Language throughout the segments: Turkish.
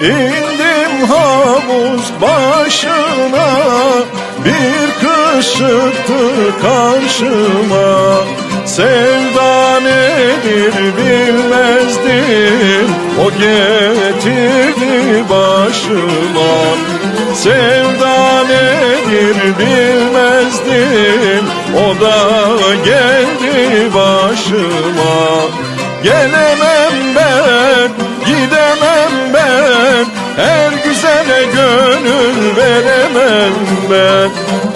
İndim havuz başına Bir kız çıktı karşıma. Sevda nedir bilmezdim O getirdi başıma. Sevda nedir bilmezdim O da geldi başıma. Gelemem ben, gidemem ben Her güzele gönül veremem ben.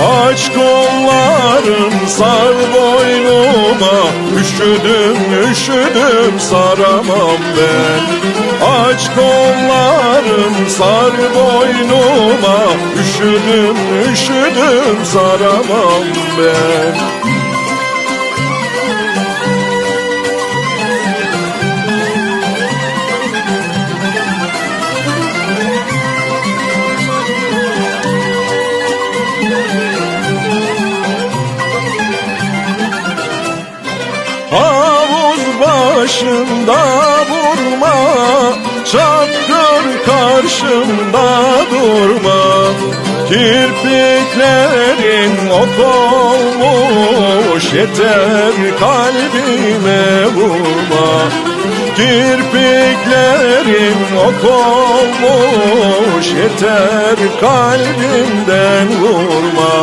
Aç kollarım sar boynuma Üşüdüm üşüdüm saramam ben. Aç kollarım sar boynuma Üşüdüm üşüdüm saramam ben başında vurma Çaktır karşımda durma. Kirpiklerin ok olmuş Yeter kalbime vurma. Kirpiklerin ok olmuş Yeter kalbimden vurma.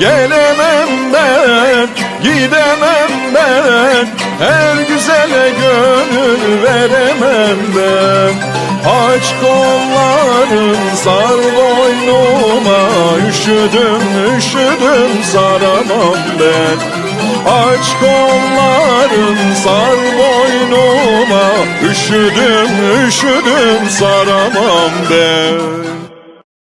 Gelemem ben, gidemem ben Her güzele gönül veremem ben. Aç kolların sar boynuma. Üşüdüm, üşüdüm saramam ben. Aç kolların sar boynuma. Üşüdüm, üşüdüm saramam ben